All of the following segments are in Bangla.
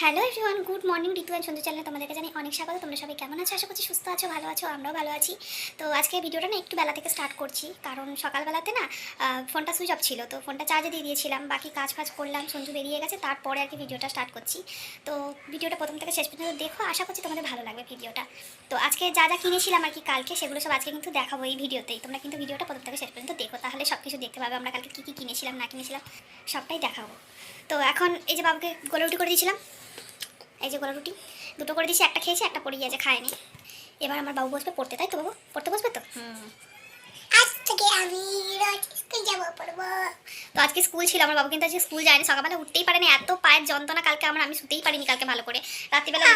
Hello everyone, good morning Ritu and Sandhya চ্যানেলে তোমাদেরকে জানি অনেক স্বাগত। তোমরা সবাই কেমন আছো? আশা করছি সুস্থ আছো, ভালো আছো, আমরাও ভালো আছি। তো আজকে ভিডিওটা না একটু বেলা থেকে স্টার্ট করছি, কারণ সকালবেলাতে না ফোনটা সুইচ অফ ছিল, তো ফোনটা চার্জে দিয়ে দিয়েছিলাম, বাকি কাজ ফাজ করলাম, সঞ্জু বেরিয়ে গেছে, তারপরে আর কি ভিডিওটা স্টার্ট করছি। তো ভিডিওটা প্রথম থেকে শেষ পর্যন্ত দেখো, আশা করছি তোমাদের ভালো লাগবে ভিডিওটা। তো আজকে যা যা কিনেছিলাম আর কি কালকে, সেগুলো সব আজকে কিন্তু দেখাবো এই ভিডিওতেই। তোমরা কিন্তু ভিডিওটা প্রথম থেকে শেষ পর্যন্ত দেখো, তাহলে সব কিছু দেখতে পাবে আমরা কালকে কী কী কিনেছিলাম, না কিনেছিলাম, সবটাই দেখাবো। তো এখন এই যে বাবাকে গোলারুটি করে দিয়েছিলাম। এই যে গোলা রুটি দুটো করে দিয়েছি একটা খেয়েছি একটা পড়ে গিয়েছে খায়নি। এবার আমার বাবু বসবে পড়তে তাই তো বাবু? পড়তে বসবে তো? হুম। আজ থেকে আমি রোজ স্কুল যাব পড়ব। তো আজকে স্কুল ছিল, আমার বাবু কিন্তু আজকে স্কুল যায়নি। সকালবেলা উঠতেই পারেনি। এত পায়ের যন্ত্রণা, কালকে আমার আমি শুতেই পারিনি কালকে ভালো করে। রাত্রিবেলা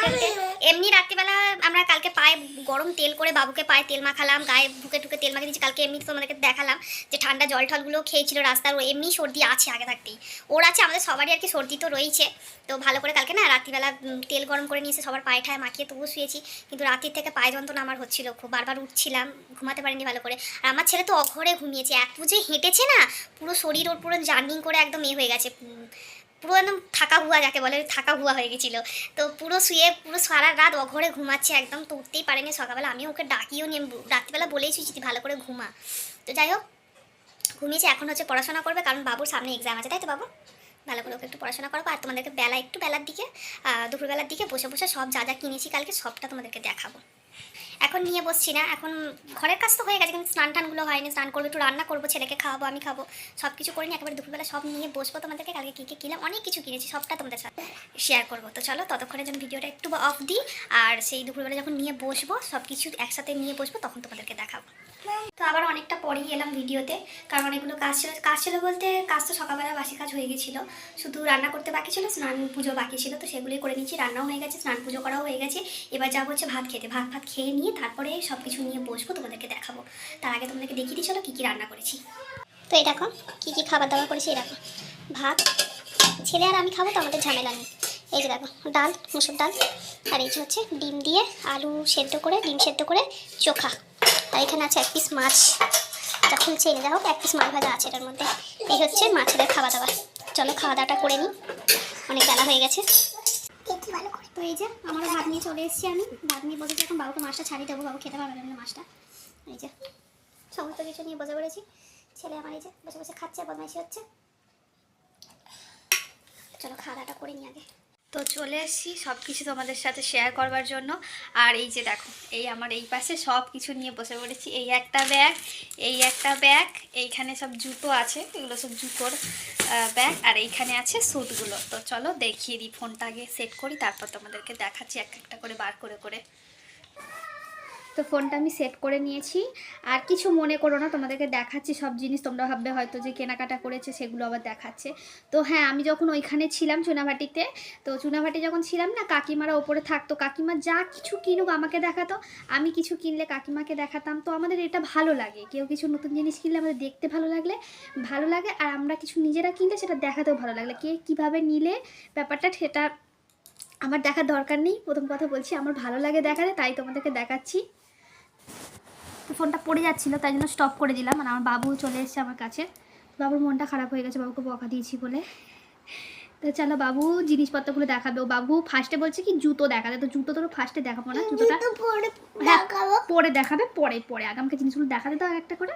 এমনি রাত্রিবেলা আমরা কালকে পায়ে গরম তেল করে বাবুকে পায়ে তেল মাখালাম, গায়ে বুকে ঢুকে তেল মাখিয়ে কালকে এমনি তোমাদেরকে দেখালাম যে ঠান্ডা জল টলগুলো খেয়েছিল রাস্তার ও এমনি সর্দি আছে আগে থাকতেই। ওর আছে, আমাদের সবারই আর কি সর্দি তো রয়েছে। তো ভালো করে কালকে না রাত্রিবেলা তেল গরম করে নিয়েছে সবার পায়ে ঠায় মাখিয়ে তবু শুয়েছি। কিন্তু রাত্রির থেকে পায়ে যন্ত্রণা আমার হচ্ছিল। খুব বারবার উঠছিলাম, ঘুমাতে পারিনি ভালো করে। আর আমার ছেলে তো অঘরে ঘুমিয়েছে। এত যে হেঁটেছে না, পুরো শরীর ওর পুরো জার্নিং করে একদম এ হয়ে গেছে। পুরো একদম থাকা হুয়া যাকে বলে, থাকা হুয়া হয়ে গেছিল। তো পুরো শুয়ে, পুরো সারা রাত অঘরে ঘুমাচ্ছে একদম, তো উঠতেই পারেনি সকালবেলা। আমি ওকে ডাকিও নিয়ে রাত্রিবেলা বলেই শুয়েছি ভালো করে ঘুমা। তো যাই হোক, ঘুমিয়েছে। এখন হচ্ছে পড়াশোনা করবে, কারণ বাবুর সামনে এক্সাম আছে, তাই তো বাবু? ভালো করে ওকে একটু পড়াশোনা করব। আর তোমাদেরকে বেলা, একটু বেলার দিকে দুপুরবেলার দিকে বসে বসে সব যা যা কিনেছি কালকে, সবটা তোমাদেরকে দেখাবো। এখন নিয়ে বসছি না, এখন ঘরের কাজ তো হয়ে গেছে, কিন্তু স্নান টানগুলো হয়নি, স্নান করব একটু রান্না করব, ছেলেকে খাওয়াবো, আমি খাব সব কিছু করিনি, একেবারে দুপুরবেলা সব নিয়ে বসবো তোমাদেরকে, কালকে কী কী কিনলাম অনেক কিছু কিনেছি, সবটা তোমাদের সাথে শেয়ার করব। তো চলো, ততক্ষণের জন্য ভিডিওটা একটু অফ দিই, আর সেই দুপুরবেলা যখন নিয়ে বসবো সব কিছু একসাথে নিয়ে বসবো, তখন তোমাদেরকে দেখাবো। তো আবার অনেকটা পরেই এলাম ভিডিওতে কারণ অনেকগুলো কাজ ছিল কাজ ছিল বলতে কাজ তো সকালবেলা বাসি কাজ হয়ে গেছিল, শুধু রান্না করতে বাকি ছিল, স্নান পুজো বাকি ছিল, তো সেগুলোই করে নিচ্ছি রান্নাও হয়ে গেছে, স্নান পুজো করাও হয়ে গেছে, এবার যাব হচ্ছে ভাত খেতে, ভাত ভাত খেয়ে নিয়ে তারপরে সব কিছু নিয়ে বসবো তোমাদেরকে দেখাবো। তার আগে তোমাদেরকে দেখিয়ে দিই চলো কী কী রান্না করেছি। তো এই দেখো কী কী খাবার দাবার করেছি এই দেখো। ভাত ছেলে আর আমি খাব তো আমাদের ঝামেলা নেই। এই যে দেখো ডাল মুসুর ডাল আর এই যে হচ্ছে ডিম দিয়ে আলু সেদ্ধ করে ডিম সেদ্ধ করে চোখা। আর এখানে আছে এক পিস মাছ। যা খুলছে এনে দেখো এক পিস মাছ ভাজা আছে এটার মধ্যে। এই হচ্ছে মাছেদের খাওয়া দাওয়া চলো খাওয়া দাওয়াটা করে নিই। অনেক বেলা হয়ে গেছে। তো এই যে আমারও ভাত নিয়ে চলে এসেছি আমি। ভাত নিয়ে বসেছি এখন বাবুকে মাছটা ছাড়িয়ে দেবো, বাবু খেতে পারবে না মাছটা এই যে, সমস্ত কিছু নিয়ে বসে পড়েছি। ছেলে আমার এই যে বসে বসে খাচ্ছে, বদমাইশি হচ্ছে। চলো, খাওয়া দাওয়াটা করে নিই আগে। তো চলে এসেছি সব কিছু তোমাদের সাথে শেয়ার করবার জন্য। আর এই যে দেখো, এই আমার এই পাশে সব কিছু নিয়ে বসে পড়েছি। এই একটা ব্যাগ এই একটা ব্যাগ এইখানে সব জুতো আছে, এগুলো সব জুতোর ব্যাগ আর এইখানে আছে স্যুটগুলো তো চলো দেখিয়ে দিই ফোনটা আগে সেট করি, তারপর তোমাদেরকে দেখাচ্ছি, এক একটা করে বার করে করে। তো ফোনটা আমি সেট করে নিয়েছি। আর কিছু মনে করো না, তোমাদেরকে দেখাচ্ছি সব জিনিস। তোমরা ভাববে হয়তো যে কেনাকাটা করেছে, সেগুলো আবার দেখাচ্ছে। তো হ্যাঁ আমি যখন ওইখানে ছিলাম চুনাভাটিতে, তো চুনাভাটি যখন ছিলাম না, কাকিমারা ওপরে থাকতো। কাকিমা যা কিছু কিনুক আমাকে দেখাতো, আমি কিছু কিনলে কাকিমাকে দেখাতাম। তো আমাদের এটা ভালো লাগে। কেউ কিছু নতুন জিনিস কিনলে আমাদের দেখতে ভালো লাগলে, ভালো লাগে। আর আমরা কিছু নিজেরা কিনলে সেটা দেখাতেও ভালো লাগলে। কে কীভাবে নিলে ব্যাপারটা, সেটা আমার দেখার দরকার নেই। প্রথম কথা বলছি, আমার ভালো লাগে দেখাতে, তাই তোমাদেরকে দেখাচ্ছি। ফোনটা পড়ে যাচ্ছিল তাই জন্য স্টপ করে দিলাম। মানে আমার বাবু চলে এসেছে আমার কাছে। বাবুর মনটা খারাপ হয়ে গেছে বাবুকে বকা দিয়েছি বলে। তো চলো বাবু জিনিসপত্রগুলো দেখাবে। ও বাবু ফার্স্টে বলছে কি জুতো দেখাবে। তো জুতো তো ফার্স্টে দেখাবো না জুতোটা? হ্যাঁ পরে দেখাবে পরে পরে। আগে আমাকে জিনিসগুলো দেখাতে দাও একটা করে।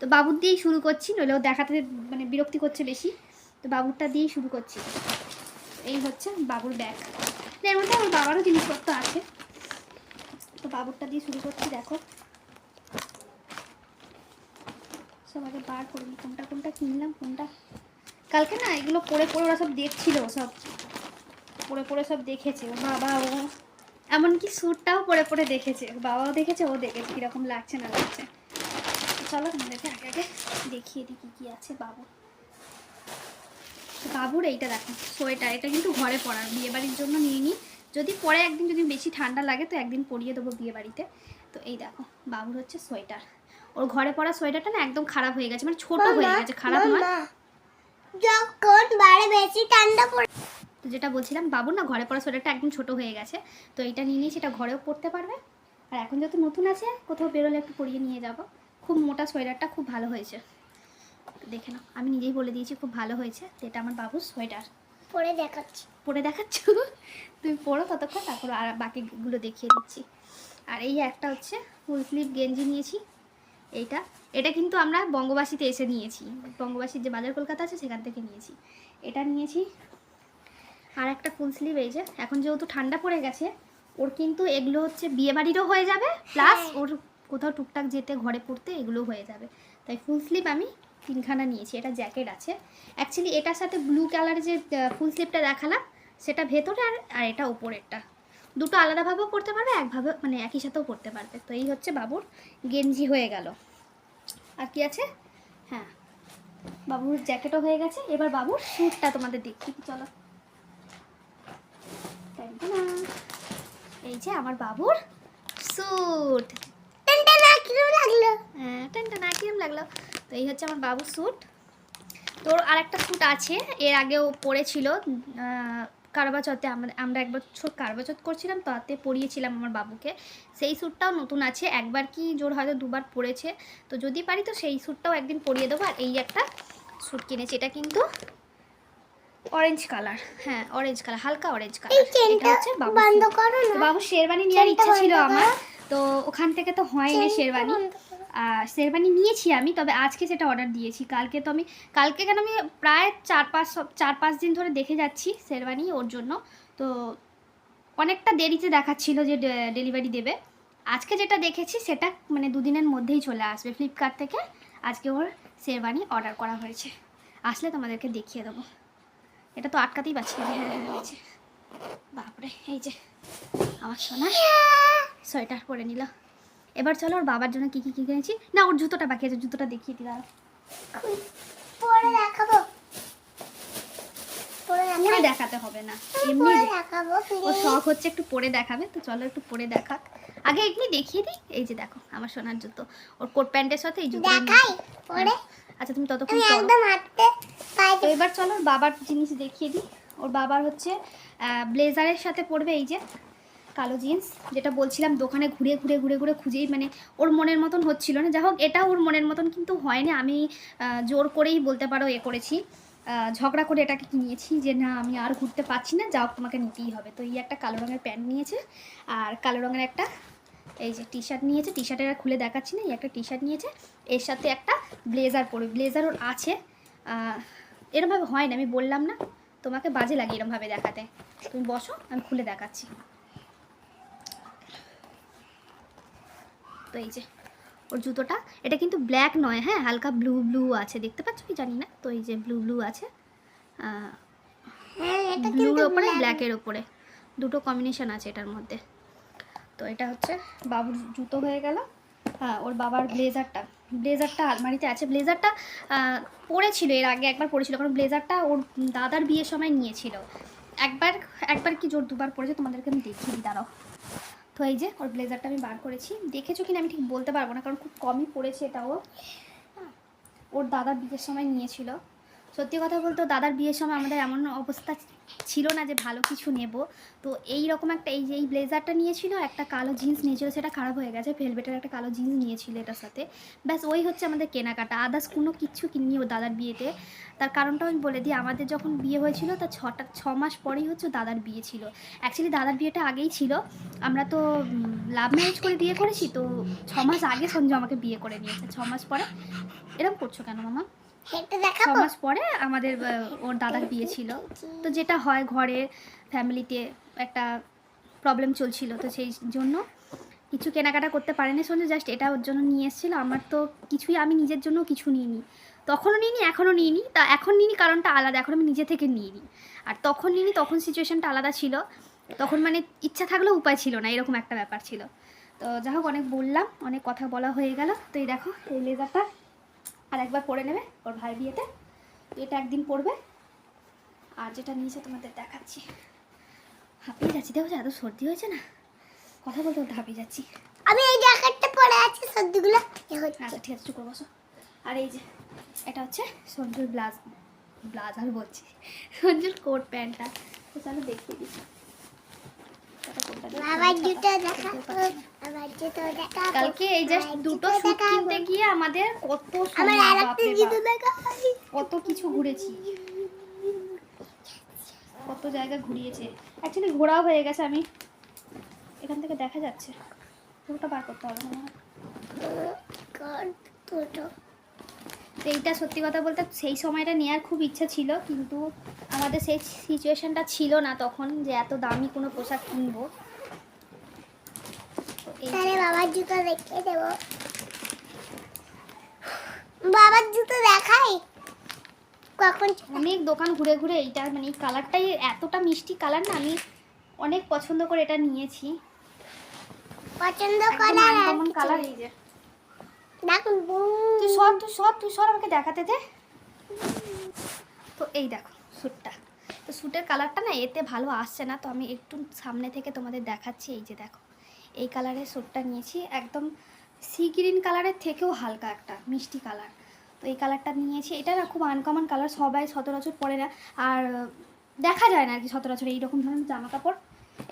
তো বাবুর দিয়েই শুরু করছি নইলে ও দেখাতে মানে বিরক্তি করছে বেশি। তো বাবুরটা দিয়েই শুরু করছি। এই হচ্ছে বাবুর ব্যাগ এর মধ্যে আমার বাবারও জিনিসপত্র আছে। তো বাবুরটা দিয়ে শুরু করছি দেখো। সব আগে বার করে নিই। কোনটা কোনটা কিনলাম, কোনটা? কালকে না এগুলো পড়ে পড়ে ওরা সব দেখছিল সব। পড়ে পড়ে সব দেখেছে। বাবা, ও। এমনকি স্যুটটাও পরে পরে দেখেছে। বাবাও দেখেছে, ও দেখেছে। কীরকম লাগছে, না লাগছে। চলো তোমাদেরকে আগে আগে দেখিয়ে দিই কী কী আছে বাবুর তো বাবুর এইটা দেখো, সোয়েটার। এটা কিন্তু ঘরে পরার বিয়ে বাড়ির জন্য নিয়ে নিই। যদি পরে একদিন যদি বেশি ঠান্ডা লাগে, তো একদিন পরিয়ে দেবো বিয়ে বাড়িতে তো এই দেখো, বাবুর হচ্ছে সোয়েটার। ওর ঘরে পরা সোয়েটারটা না একদম খারাপ হয়ে গেছে মানে ছোট হয়ে গেছে খারাপ নয়। যখন বেশি ঠান্ডা পড়ে তো যেটা বলছিলাম বাবু না ঘরে পড়া সোয়েটারটা একদম ছোট হয়ে গেছে তো এটা নিয়ে নিয়ে সেটা ঘরেও পরতে পারবে। আর এখন যত নতুন আছে কোথাও বেরোলে একটু পরিয়ে নিয়ে যাব। খুব মোটা সোয়েটারটা খুব ভালো হয়েছে। দেখে নাও আমি নিজেই বলে দিয়েছি খুব ভালো হয়েছে তো এটা আমার বাবুর সোয়েটার। পরে দেখাচ্ছি। পরে দেখাচ্ছ? তুমি পড়ো ততক্ষণ তারপর আর বাকিগুলো দেখিয়ে দিচ্ছি। আর এই একটা হচ্ছে ফুল স্লিভ গেঞ্জি নিয়েছি। এইটা। এটা কিন্তু আমরা বঙ্গবাসীতে এসে নিয়েছি। বঙ্গবাসীর যে বাজার কলকাতা আছে সেখান থেকে নিয়েছি। এটা নিয়েছি। আর একটা ফুল স্লিভ এই যে। এখন যেহেতু ঠান্ডা পড়ে গেছে ওর কিন্তু এগুলো হচ্ছে বিয়ে বাড়িরও হয়ে যাবে প্লাস ওর কোথাও টুকটাক যেতে ঘরে পড়তে এগুলো হয়ে যাবে। তাই ফুল স্লিভ আমি তিনখানা নিয়েছি। এটা জ্যাকেট আছে। অ্যাকচুয়ালি এটার সাথে ব্লু কালারের যে ফুল স্লিভটা দেখালাম সেটা ভেতরে আর আর এটা উপরেরটা। দুটো আলাদাভাবেও পড়তে পারবে একভাবে মানে একই সাথেও পড়তে পারবে। তো এই হচ্ছে বাবুর গেঞ্জি হয়ে গেল। আর কি আছে? হ্যাঁ বাবুর জ্যাকেটও হয়ে গেছে। এবার বাবুর স্যুটটা তোমাদের দেখি চলো। এই যে আমার বাবুর স্যুট লাগল? হ্যাঁ কিরম লাগল? তো এই হচ্ছে আমার বাবুর স্যুট তোর আর একটা স্যুট আছে এর আগেও পরেছিল কারবাচতে আমরা আমরা একবার ছোট কারবাচত করছিলাম তাতে পরিয়েছিলাম আমার বাবুকে। সেই স্যুটটাও নতুন আছে একবার কি জোর হয়তো দুবার পরেছে। তো যদি পারি তো সেই স্যুটটাও একদিন পরিয়ে দেবো আর এই একটা স্যুট কিনেছি এটা কিন্তু অরেঞ্জ কালার হ্যাঁ অরেঞ্জ কালার হালকা অরেঞ্জ কালার এই চেনটা বাবু বাবু শেরবানি নেওয়ার ইচ্ছা ছিল আমার তো ওখান থেকে তো হয়নি শেরবানি শেরবানি নিয়েছি আমি তবে আজকে সেটা অর্ডার দিয়েছি। কালকে তো আমি কালকে কেন আমি প্রায় চার পাঁচ চার পাঁচ দিন ধরে দেখে যাচ্ছি শেরবানি ওর জন্য। তো অনেকটা দেরিতে দেখাচ্ছিল যে ডেলিভারি দেবে। আজকে যেটা দেখেছি সেটা মানে দুদিনের মধ্যেই চলে আসবে। ফ্লিপকার্ট থেকে আজকে ওর শেরবানি অর্ডার করা হয়েছে। আসলে তোমাদেরকে দেখিয়ে দেবো। এটা তো আটকাতেই পারছি হ্যাঁ হ্যাঁ হয়েছে। বাপরে এই যে আমার সোনা। সোয়েটার পরে নিল। এবার চলো ওর বাবার জন্য কি কি কি কিনেছি না ওর জুতোটা বাকি আছে জুতোটা দেখিয়ে দিলাম। পরে দেখাবো। পরে দেখাতে হবে না। এমনি দেখাবো ও শখ হচ্ছে একটু পরে দেখাবে তো চলো একটু পরে দেখাক। আগে এমনি দেখিয়ে দিই এই যে দেখো আমার সোনার জুতো। ওর কোট প্যান্টের সাথে এই জুতো দেখাই পরে? আচ্ছা তুমি ততক্ষণ একদম হাঁটতে তো এবার চলো বাবার জিনিস দেখিয়ে দিই। ওর বাবার হচ্ছে ব্লেজারের সাথে পরবে এই যে কালো জিন্স, যেটা বলছিলাম দোকানে ঘুরে ঘুরে ঘুরে ঘুরে খুঁজেই মানে ওর মনের মতন হচ্ছিল না। যা হোক, এটা ওর মনের মতন কিন্তু হয়নি। আমি জোর করেই বলতে পারো এ করেছি। ঝগড়া করে এটাকে কিনিয়েছি যে না, আমি আর ঘুরতে পারছি না, যাও তোমাকে নিতেই হবে। তো এই একটা কালো রঙের প্যান্ট নিয়েছে আর কালো রঙের একটা, এই যে টি শার্ট নিয়েছে। টি শার্টের খুলে দেখাচ্ছি না, এই একটা টি শার্ট নিয়েছে। এর সাথে একটা ব্লেজার পরবে ব্লেজার ওর আছে। এরমভাবে হয় না আমি বললাম না, তোমাকে বাজে লাগে এরমভাবে দেখাতে। তুমি বসো, আমি খুলে দেখাচ্ছি। তো এই যে ওর জুতোটা এটা কিন্তু ব্ল্যাক নয় হ্যাঁ হালকা ব্লু ব্লু আছে দেখতে পাচ্ছ কি জানি না তো এই যে ব্লু ব্লু আছে হ্যাঁ ব্লুর ওপরে ব্ল্যাকের ওপরে দুটো কম্বিনেশন আছে এটার মধ্যে তো এটা হচ্ছে বাবুর জুতো হয়ে গেল হ্যাঁ ওর বাবার ব্লেজারটা ব্লেজারটা আলমারিতে আছে ব্লেজারটা পরেছিল এর আগে একবার পরেছিল কারণ ব্লেজারটা ওর দাদার বিয়ের সময় নিয়েছিল একবার একবার কি জোর দুবার পরেছে তোমাদেরকে আমি দেখিয়ে দিই দাঁড়াও। তো এই যে ওর ব্লেজারটা আমি বার করেছি। দেখেছ কিনা আমি ঠিক বলতে পারব না কারণ খুব কমই পড়েছে এটাও। হ্যাঁ, ওর দাদার বিয়ের সময় নিয়েছিল। সত্যি কথা বলতো দাদার বিয়ের সময় আমাদের এমন অবস্থা ছিল না যে ভালো কিছু নেব। তো এই রকম একটা এই যে এই ব্লেজারটা নিয়েছিল, একটা কালো জিন্স নিয়েছিল, সেটা খারাপ হয়ে গেছে, ভেলভেটের একটা কালো জিন্স নিয়েছিল এটার সাথে। ব্যাস, ওই হচ্ছে আমাদের কেনাকাটা। আদার্স কোনো কিচ্ছু ওর দাদার বিয়েতে। তার কারণটা আমি বলে দিই, আমাদের যখন বিয়ে হয়েছিল তার ছটা, ছ মাস পরেই হচ্ছে দাদার বিয়ে ছিল। অ্যাকচুয়ালি দাদার বিয়েটা আগেই ছিল। আমরা তো লাভ ম্যারেজ করে বিয়ে করেছি, তো ছ মাস আগে সঞ্জু আমাকে বিয়ে করে নিয়েছে। ছ মাস পরে। এরকম করছ কেন, মামা? এটা ছ মাস পরে আমাদের ওর দাদার বিয়ে ছিল। তো যেটা হয় ঘরে ফ্যামিলিতে একটা প্রবলেম চলছিল। তো সেই জন্য কিছু কেনাকাটা করতে পারেনি সঞ্জু জাস্ট এটা ওর জন্য নিয়ে এসেছিল। আমার তো কিছুই, আমি নিজের জন্য কিছু নিইনি। তখনও নিইনি, এখনও নিইনি। তা এখন নিইনি কারণটা আলাদা, এখন আমি নিজে থেকে নিইনি। আর তখন নিইনি, তখন সিচুয়েশনটা আলাদা ছিল। তখন মানে ইচ্ছা থাকলেও উপায় ছিল না, এরকম একটা ব্যাপার ছিল। তো যাই হোক, অনেক বললাম, অনেক কথা বলা হয়ে গেল। তো এই দেখো, এই লেজারটা। আর একবার পরে নেবে ওর ভাই বিয়েতে। এটা একদিন পরবে। আর যেটা নিয়েছে তোমাদের দেখাচ্ছি। হাঁপিয়ে যাচ্ছি। দেখো এত সর্দি হয়েছে না? কথা বলতে বলতে হাঁপিয়ে যাচ্ছি। আমি এই জ্যাকেটটা পরে আছি সর্দিগুলো আচ্ছা ঠিক আছে চুপ করে বসো। আর এই যে এটা হচ্ছে সঞ্জুর ব্লাজ ব্লাজার বলছি। সঞ্জুর কোট প্যান্টটা। তো চলো দেখিয়ে দিচ্ছি। কালকে এই জাস্ট দুটো স্যুট কিনতে গিয়ে আমাদের কত কিছু ঘুরেছি। জায়গা ঘুরিয়েছে। অ্যাকচুয়ালি ঘোরাও হয়ে গেছে আমি। এখান থেকে দেখা যাচ্ছে। পুরোটা বার করতে হবে। মনে হয় এইটা সত্যি কথা বলতে সেই সময়টা নেওয়ার খুব ইচ্ছা ছিল কিন্তু আমাদের সেই সিচুয়েশনটা ছিল না তখন যে এত দামি কোনো পোশাক কিনবো। তাহলে বাবার জুতো দেখিয়ে দেবো। বাবার জুতো দেখাই। কখন অনেক দোকান ঘুরে ঘুরে এইটা মানে এই কালারটাই এতটা মিষ্টি কালার না আমি অনেক পছন্দ করে এটা নিয়েছি। পছন্দ কালার। এই যে। তুই সর, তুই তুই সর আমাকে দেখাতে দে। তো এই দেখো স্যুটটা। তো স্যুটের কালারটা না এতে ভালো আসছে না, তো আমি একটু সামনে থেকে তোমাদের দেখাচ্ছি, এই যে দেখো। এই কালারের স্যুটটা নিয়েছি, একদম সি গ্রিন কালারের থেকেও হালকা একটা, মিষ্টি কালার। তো এই কালারটা নিয়েছি, এটা না খুব আনকমন কালার সবাই সচরাচর পরে না, আর দেখা যায় না আর কি সচরাচর এইরকম ধরনের জামা কাপড়।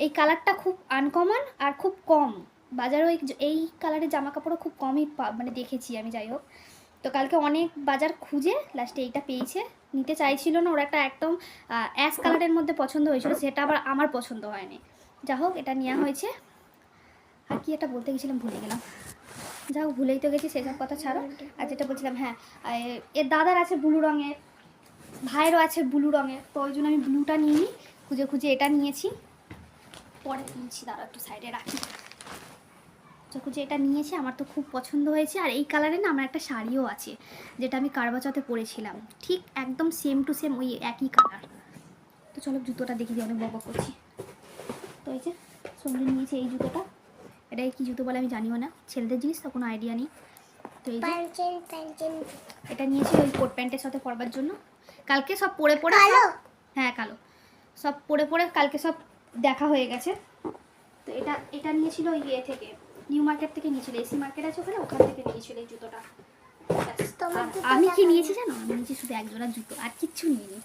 এই কালারটা খুব আনকমন আর খুব কম। বাজারেও এই কালারের জামা কাপড়ও খুব কমই মানে দেখেছি আমি, যাই হোক। তো কালকে অনেক বাজার খুঁজে লাস্টে এইটা পেয়েছে। নিতে চাইছিল না, ওরা একটা একদম অ্যাশ কালারের মধ্যে পছন্দ হয়েছিল, সেটা আবার আমার পছন্দ হয়নি। যা হোক, এটা নেওয়া হয়েছে। আর কি একটা বলতে গেছিলাম, ভুলে গেলাম। যা হোক, ভুলেই তো গেছি, সেসব কথা ছাড়ো। আর যেটা বলছিলাম হ্যাঁ এর দাদার আছে ব্লু রঙের, ভাইয়েরও আছে ব্লু রঙের, তো ওই জন্য আমি ব্লুটা নিইনি। খুঁজে খুঁজে এটা নিয়েছি। পরে কিনছি দাঁড়া একটু সাইডে রাখি। খুঁজে এটা নিয়েছি আমার তো খুব পছন্দ হয়েছে। আর এই কালারে না আমার একটা শাড়িও আছে যেটা আমি কারবাচতে পরেছিলাম। ঠিক একদম সেম টু সেম ওই একই কালার তো চলো জুতোটা দেখি দিয়ে অনেক বক করছি। তো এই যে সঙ্গে নিয়েছি এই জুতোটা। এটা কি জুতো বলে আমি জানিও না। ছেলেদের জিনিস তো কোনো আইডিয়া নেই। তো এই এটা নিয়েছি ওই কোট প্যান্টের সাথে পরবার জন্য। কালকে সব পরে পরে? হ্যাঁ কালো। সব পরে পরে কালকে সব দেখা হয়ে গেছে। তো এটা এটা নিয়েছিল ওই ইয়ে থেকে। নিউ মার্কেট থেকে নিয়েছিল এসি মার্কেট আছে ওখানে ওখান থেকে নিয়েছিল এই জুতোটা। আমি কি নিয়েছি জানো? আমি নিয়েছি শুধু এক জোড়া জুতো আর কিচ্ছু নিইনি।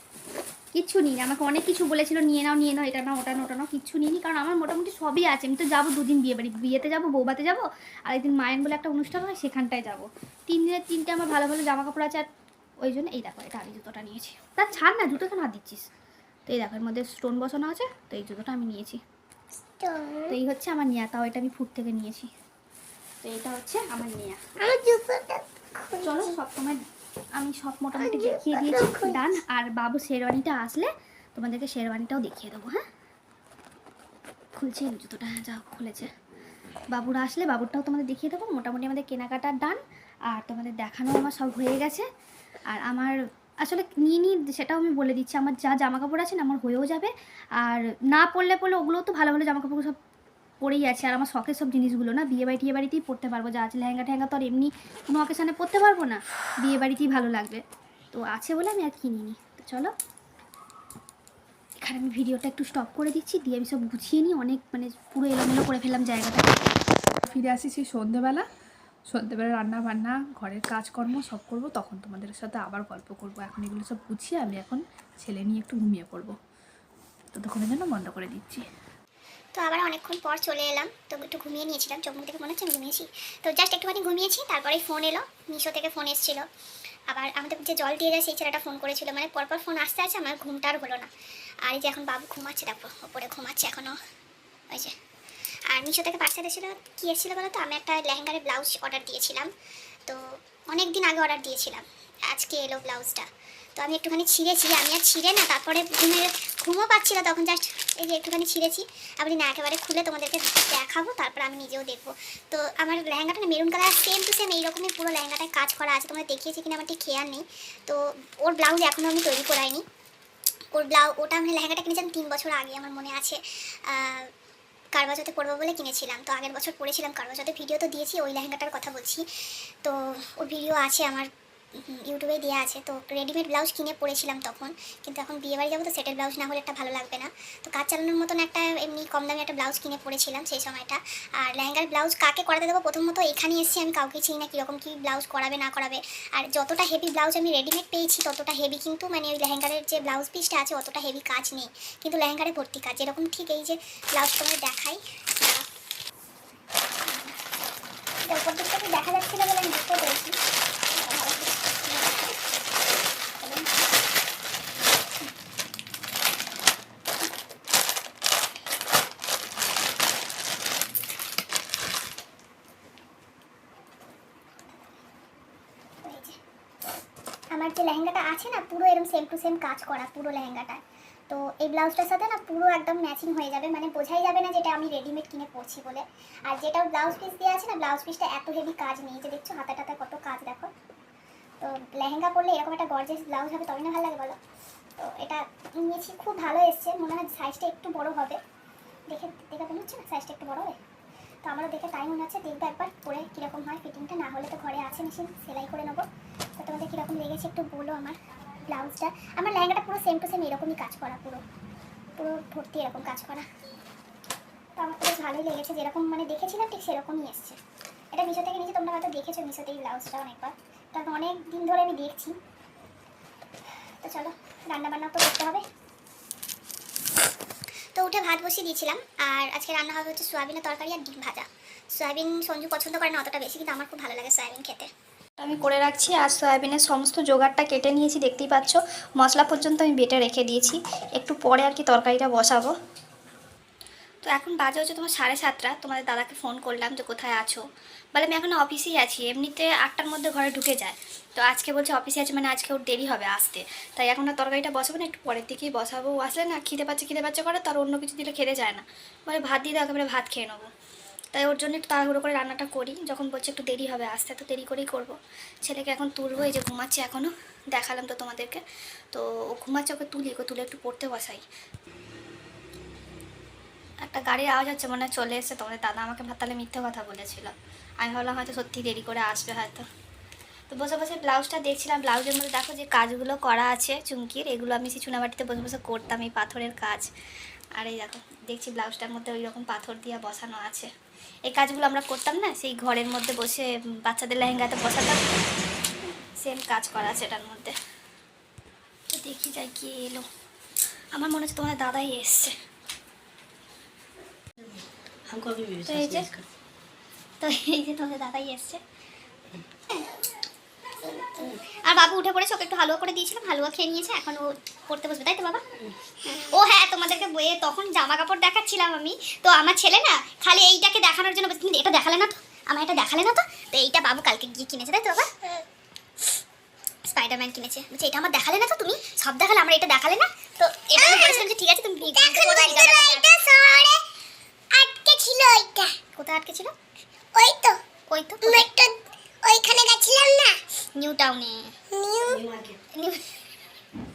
কিচ্ছু নিইনি। আমাকে অনেক কিছু বলেছিল নিয়ে নাও নিয়ে নাও এটা নাও ওটা নাও ওটা নাও। কিচ্ছু নিইনি কারণ আমার মোটামুটি সবই আছে। আমি তো যাব দুদিন বিয়ে বাড়ি বিয়েতে যাব বৌবাতে যাব আর একদিন মায়ের বলে একটা অনুষ্ঠান হয় সেখানটায় যাব। তিন দিনের তিনটে আমার ভালো ভালো জামা কাপড় আছে আর ওই জন্য এই দেখো এটা আমি জুতোটা নিয়েছি। তার ছাড় না জুতো কেন হাত দিচ্ছিস? তো এই দেখো এর মধ্যে স্টোন বসানো আছে তো এই জুতোটা আমি নিয়েছি। তো এই হচ্ছে আমার নেয়া তাও এটা আমি ফুট থেকে নিয়েছি। তো এটা হচ্ছে আমার নেয়া। চলো সব সময় আমি সব মোটামুটি দেখিয়ে দিয়েছি ডান। আর বাবু শেরওয়ানিটা আসলে তোমাদেরকে শেরওয়ানিটাও দেখিয়ে দেবো হ্যাঁ? খুলছে জুতোটা হ্যাঁ যাও খুলেছে। বাবুরা আসলে বাবুরটাও তোমাদের দেখিয়ে দেবো। মোটামুটি আমাদের কেনাকাটার ডান আর তোমাদের দেখানো আমার সব হয়ে গেছে। আর আমার আসলে নিয়ে নিই সেটাও আমি বলে দিচ্ছি। আমার যা জামা কাপড় আছে না, আমার হয়েও যাবে। আর না পরলে পরলে ওগুলোও তো ভালো ভালো জামা কাপড় সব পরেই আছে। আর আমার শখের সব জিনিসগুলো না, বিয়ে বাড়ি টিয়ে বাড়িতেই পরতে পারব। যা আছে লেহেঙ্গা টেহেঙ্গা তো আর এমনি কোনো অকেশানে পরতে পারব না। বিয়ে বাড়িতেই ভালো লাগবে। তো আছে বলে আমি আর কিনি কিনিনি তো চলো। এখানে আমি ভিডিওটা একটু স্টপ করে দিচ্ছি। দিয়ে আমি সব গুছিয়ে নিই। অনেক মানে পুরো এলোমেলো করে ফেললাম জায়গাটা। ফিরে আসি সেই সন্ধেবেলা। সন্ধেবেলা রান্না বান্না, ঘরের কাজকর্ম সব করব, তখন তোমাদের সাথে আবার গল্প করব। এখন এগুলো সব গুছিয়ে আমি এখন ছেলে নিয়ে একটু ঘুমিয়ে পড়ব। ততক্ষণের জন্য বন্ধ করে দিচ্ছি। তো আবার অনেকক্ষণ পর চলে এলাম। তো একটু ঘুমিয়ে নিয়েছিলাম। চোখ থেকে মনে হচ্ছে আমি ঘুমিয়েছি। তো জাস্ট একটুখানি ঘুমিয়েছি তারপরে ফোন এলো। মিশো থেকে ফোন এসেছিল। আবার আমাদের যে জল দিয়ে যায়, সেই ছেলেটা ফোন করেছিল। মানে পরপর ফোন আসতে আসতে আমার ঘুমটা আর হলো না। আর এই যে এখন বাবু ঘুমাচ্ছে, দেখো, ওপরে ঘুমাচ্ছে এখনও ওই যে। আর মিশো থেকে পার্সেল এসেছিল, কী এসেছিল বলো তো? আমি একটা লেহেঙ্গারের ব্লাউজ অর্ডার দিয়েছিলাম। তো অনেক দিন আগে অর্ডার দিয়েছিলাম। আজকে এলো ব্লাউজটা। তো আমি একটুখানি ছিঁড়েছি। আমি আর ছিঁড়ে না, তারপরে ঘুমের ঘুমও পাচ্ছি না তখন জাস্ট এই যে একটুখানি ছিঁড়েছি। আপনি না, একেবারে খুলে তোমাদেরকে দেখাবো, তারপর আমি নিজেও দেখব। তো আমার লেহেঙ্গাটা না maroon colour same to same এইরকমই পুরো লেহেঙ্গাটায় কাজ করা আছে। তোমাদের দেখিয়েছি কিনা আমার ঠিক খেয়াল নেই। তো ওর ব্লাউজ এখনও আমি তৈরি করাইনি। ওর ব্লাউজ ওটা আমি লেহেঙ্গাটা কিনেছিলাম তিন বছর আগে, আমার মনে আছে। আহ, কারবাচতে পরবো বলে কিনেছিলাম। তো আগের বছর পরেছিলাম কারবাজাতে ভিডিও তো দিয়েছি ওই লেহেঙ্গাটার কথা বলছি। তো ওর ভিডিও আছে আমার ইউটিউবে দেওয়া আছে। তো রেডিমেড ব্লাউজ কিনে পরেছিলাম তখন। কিন্তু এখন বিয়ে বাড়ি যাব তো সেটের ব্লাউজ না হলে একটা ভালো লাগবে না। তো কাজ চালানোর মতন একটা এমনি কম দামি একটা ব্লাউজ কিনে পরেছিলাম সেই সময়টা। আর লেহেঙ্গার ব্লাউজ কাকে করাতে দেবো? প্রথমত এখানে এসেছি, আমি কাউকে চিনি না কীরকম কী ব্লাউজ করাবে, না করাবে। আর যতটা হেভি ব্লাউজ আমি রেডিমেড পেয়েছি, ততটা হেভি কিন্তু মানে ওই লেহেঙ্গারের যে ব্লাউজ পিসটা আছে, অতটা হেভি কাজ নেই। কিন্তু লেহেঙ্গারে ভর্তি কাজ, যেরকম ঠিক এই যে ব্লাউজ তোমাদের দেখাই। উপর দেখা বলে আমি যে লেহেঙ্গাটা আছে না, পুরো এরকম সেম টু সেম কাজ করা, পুরো লেহেঙ্গাটা। তো এই ব্লাউজটার সাথে না পুরো একদম ম্যাচিং হয়ে যাবে মানে বোঝাই যাবে না যেটা আমি রেডিমেড কিনে পরছি বলে। আর যেটা ব্লাউজ পিস দেওয়া আছে না ব্লাউজ পিসটা এত হেভি কাজ নেই যে দেখছ হাতে টাতে কত কাজ, দেখো। তো লেহেঙ্গা পরলে এরকম একটা গর্জেস ব্লাউজ হবে, তবে না ভালো লাগে বলো? তো এটা নিয়েছি, খুব ভালো এসছে, মনে হয় সাইজটা একটু বড় হবে। দেখে দেখে মনে হচ্ছে না সাইজটা একটু বড় হবে? তো আমারও দেখে তাই মনে হচ্ছে, দেখব একবার পরে কীরকম হয় ফিটিংটা না হলে তো ঘরে আছে মেশিন সেলাই করে নেব। লেগেছে একটু বলো আমার ব্লাউজটা। আমার লেহেঙ্গাটা পুরো সেম টু সেম এরকমই কাজ করা, পুরো পুরো ভর্তি এরকম কাজ করা। তো আমার বেশ ভালোই লেগেছে, যেরকম মানে দেখেছিলাম ঠিক সেরকমই এসছে। এটা মিশো থেকে নিয়েছি তোমরা হয়তো দেখেছ মিশোতে এই ব্লাউজটা অনেকবার। কারণ অনেক দিন ধরে আমি দেখছি। তো চলো রান্না বান্না তো করতে হবে। তো উঠে ভাত বসিয়ে দিয়েছিলাম, আর আজকে রান্না হবে হচ্ছে সোয়াবিনের তরকারি আর ডিম ভাজা। সয়াবিন সঞ্জু পছন্দ করে না অতটা বেশি, কিন্তু আমার খুব ভালো লাগে সয়াবিন খেতে। আমি করে রাখছি। আর সয়াবিনের সমস্ত জোগাড়টা কেটে নিয়েছি, দেখতেই পাচ্ছ। মশলা পর্যন্ত আমি বেটে রেখে দিয়েছি। একটু পরে আর কি তরকারিটা বসাবো। তো এখন বাজে হচ্ছে তোমার সাড়ে সাতটা। তোমাদের দাদাকে ফোন করলাম যে কোথায় আছো? বলে, আমি এখন অফিসেই আছি। এমনিতে আটটার মধ্যে ঘরে ঢুকে যায়। তো আজকে বলছে অফিসে আছে। মানে আজকে ওর দেরি হবে আসতে। তাই এখন আর তরকারিটা বসাবো না, একটু পরের দিকেই বসাবো। আসলে না, খিদে পাচ্ছে খিদে পাচ্ছে করে, তার অন্য কিছু দিলে খেতে যায় না। বলে, ভাত দিয়ে দাও, একেবারে ভাত খেয়ে নেব। তাই ওর জন্য একটু তাড়াহুড়ো করে রান্নাটা করি। যখন বলছে একটু দেরি হবে, আসতে তো দেরি করেই করব। ছেলেকে এখন তুলবো এই যে ঘুমাচ্ছে এখনও দেখালাম তো তোমাদেরকে। তো ও ঘুমাচ্ছে, ওকে তুলি, ওকে তুলে একটু পড়তে বসাই। একটা গাড়ির আওয়াজ হচ্ছে, মনে চলে এসছে তোমাদের দাদা। আমাকে তাহলে মিথ্যে কথা বলেছিল। আমি ভাবলাম হয়তো সত্যি দেরি করে আসবে হয়তো। তো বসে বসে ব্লাউজটা দেখছিলাম। ব্লাউজের মধ্যে দেখো যে কাজগুলো করা আছে চুমকির। এগুলো আমি সেই চুনাবাটিতে বসে বসে করতাম, এই পাথরের কাজ। আর এই দেখো, দেখছি ব্লাউজটার মধ্যে ওই রকম পাথর দিয়ে বসানো আছে। এই কাজগুলো আমরা করতাম না সেই ঘরের মধ্যে বসে বাচ্চাদের লেহেঙ্গাতে বসাতাম। সেম কাজ করা আছে এটার মধ্যে। দেখি যাই কি এলো। আমার মনে হচ্ছে তোমাদের দাদাই এসছে? হ্যাঁ, তো এই যে তো এই যে তোমাদের দাদাই এসছে। আর বাবু উঠে পড়েছে ওকে একটু হালুয়া করে দিয়েছিলাম হালুয়া খেয়ে নিয়েছে এখন ও পড়তে বসবে তাই তো বাবা? ও হ্যাঁ তোমাদেরকে বইয়ে তখন জামা কাপড় দেখাচ্ছিলাম আমি। তো আমার ছেলে না খালি এইটাকে দেখানোর জন্য কিন্তু এটা দেখালে না তো? আমার এটা দেখালে না তো? তো এইটা বাবু কালকে গিয়ে কিনেছে তাই তো বাবা? স্পাইডারম্যান কিনেছে। বলছে এটা আমার দেখালে না তো তুমি? সব দেখালে আমরা এটা দেখালে না? তো এটা আমি বলেছিলাম যে ঠিক আছে তুমি আটকে ছিল ওইটা। কোথায় আটকে ছিল ওই তো ওই তো ওইখানে গেছিলাম না? নিউ টাউনে। নিউ নিউ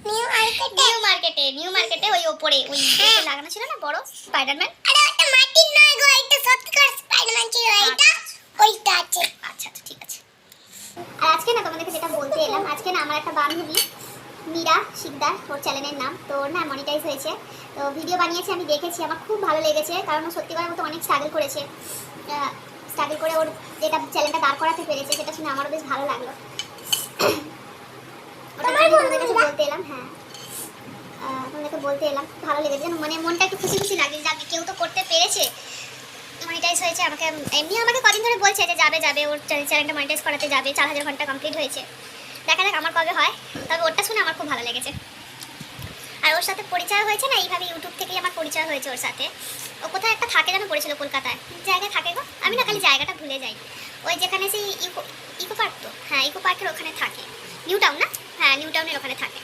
নিউ মার্কেটে? নিউ মার্কেটে নিউ মার্কেটে ওই ওপরে ওই হ্যাঁ। লাগানো ছিল না বড় স্পাইডারম্যান আরে ওটা মাটির নয় গো এটা সত্যিকার স্পাইডারম্যান ছিল এইটা? ওইটা আছে। আচ্ছা আচ্ছা ঠিক আছে। আর আজকে না তোমাদেরকে যেটা বলতে এলাম আজকে না আমার একটা বান্ধবী মীরা শিকদার ওর চ্যানেলের নাম তো ওর না মনিটাইজ হয়েছে। তো ভিডিও বানিয়েছে আমি দেখেছি আমার খুব ভালো লেগেছে কারণ ও সত্যিকার মতো অনেক স্ট্রাগল করেছে। স্ট্রাগল করে ওর যেটা চ্যানেলটা দাঁড় করাতে পেরেছে সেটা শুনে আমারও বেশ ভালো লাগল। বলতে এলাম হ্যাঁ। আহ, তোমাদেরকে বলতে এলাম ভালো লেগেছে। মানে মনটা একটু খুশি খুশি লাগে যাকে কেউ তো করতে পেরেছে। মনিটাইজ হয়েছে আমাকে এমনি আমাকে কদিন ধরে বলছে যে যাবে যাবে ওর চ্যানেলটা মনিটাইজ করাতে যাবে চার হাজার ঘণ্টা কমপ্লিট হয়েছে। দেখা যাক আমার কবে হয়। তবে ওরটা শুনে আমার খুব ভালো লেগেছে। আর ওর সাথে পরিচয় হয়েছে না? এইভাবে ইউটিউব থেকেই আমার পরিচয় হয়েছে ওর সাথে। ও কোথায় একটা থাকে যেন পড়েছিল কলকাতায়। জায়গায় থাকে গো। আমি না খালি জায়গাটা ভুলে যাই। ওই যেখানে সেই ইকো ইকো পার্ক তো? হ্যাঁ ইকো পার্কের ওখানে থাকে। নিউ টাউন না? হ্যাঁ নিউ টাউনের ওখানে থাকে।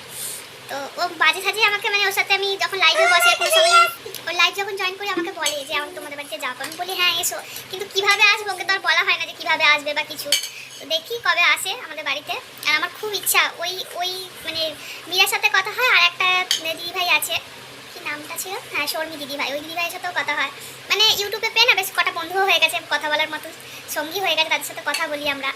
তো ও বাজে সাজে আমাকে মানে ওর সাথে আমি যখন লাইভে বসে ওর লাইভ যখন জয়েন করি, আমাকে বলে যে, আমি তোমাদের বাড়িতে যাব। আমি বলি হ্যাঁ এসো। কিন্তু কীভাবে আসব? ওকে তো আর বলা হয় না যে কীভাবে আসবে বা কিছু। দেখি কবে আসে আমাদের বাড়িতে। আর আমার খুব ইচ্ছা, ওই ওই মানে মীরার সাথে কথা হয়, আর একটা দিদি ভাই আছে। কি নামটা ছিল? হ্যাঁ শর্মি দিদি ভাই। ওই দিদি ভাইয়ের সাথেও কথা হয়। মানে ইউটিউবে পেয়ে না, বেশ কটা বন্ধুও হয়ে গেছে কথা বলার মতো, সঙ্গী হয়ে গেছে, তাদের সাথে কথা বলি আমরা।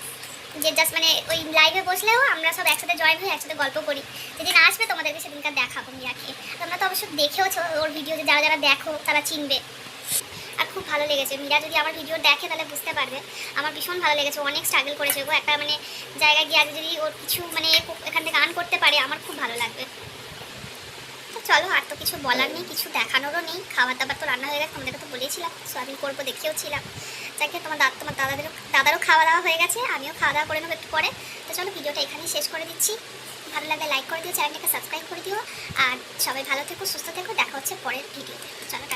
যে জাস্ট মানে ওই লাইভে বসলেও আমরা সব একসাথে জয়েন হয়ে একসাথে গল্প করি। যেদিন আসবে তোমাদেরকে সেদিনকার দেখাবো মিরাকে। তোমরা তো অবশ্য দেখেওছো ওর ভিডিও যারা যারা দেখো, তারা চিনবে। আর খুব ভালো লেগেছে। মীরা যদি আমার ভিডিও দেখে তাহলে বুঝতে পারবে। আমার ভীষণ ভালো লেগেছে। অনেক স্ট্রাগল করেছে। গো একটা মানে জায়গায় গিয়ে আজ যদি ওর কিছু মানে এখান থেকে আর্ন করতে পারে, আমার খুব ভালো লাগবে। তো চলো, আর তো কিছু বলার নেই, কিছু দেখানোরও নেই। খাবার দাবার তো রান্না হয়ে গেছে, তোমাদেরকে তো বলেছিলাম সোয়াবিন করব দেখেও ছিলাম। যাকে তোমার দাদা তোমার দাদাদেরও দাদারও খাওয়া দাওয়া হয়ে গেছে, আমিও খাওয়া দাওয়া করে নেব একটু পরে। তো চলো, ভিডিওটা এখানেই শেষ করে দিচ্ছি। ভালো লাগলে লাইক করে দিও চ্যানেলটাকে সাবস্ক্রাইব করে দিও। আর সবাই ভালো থেকো, সুস্থ থেকো, দেখা হচ্ছে পরের ভিডিওতে চলো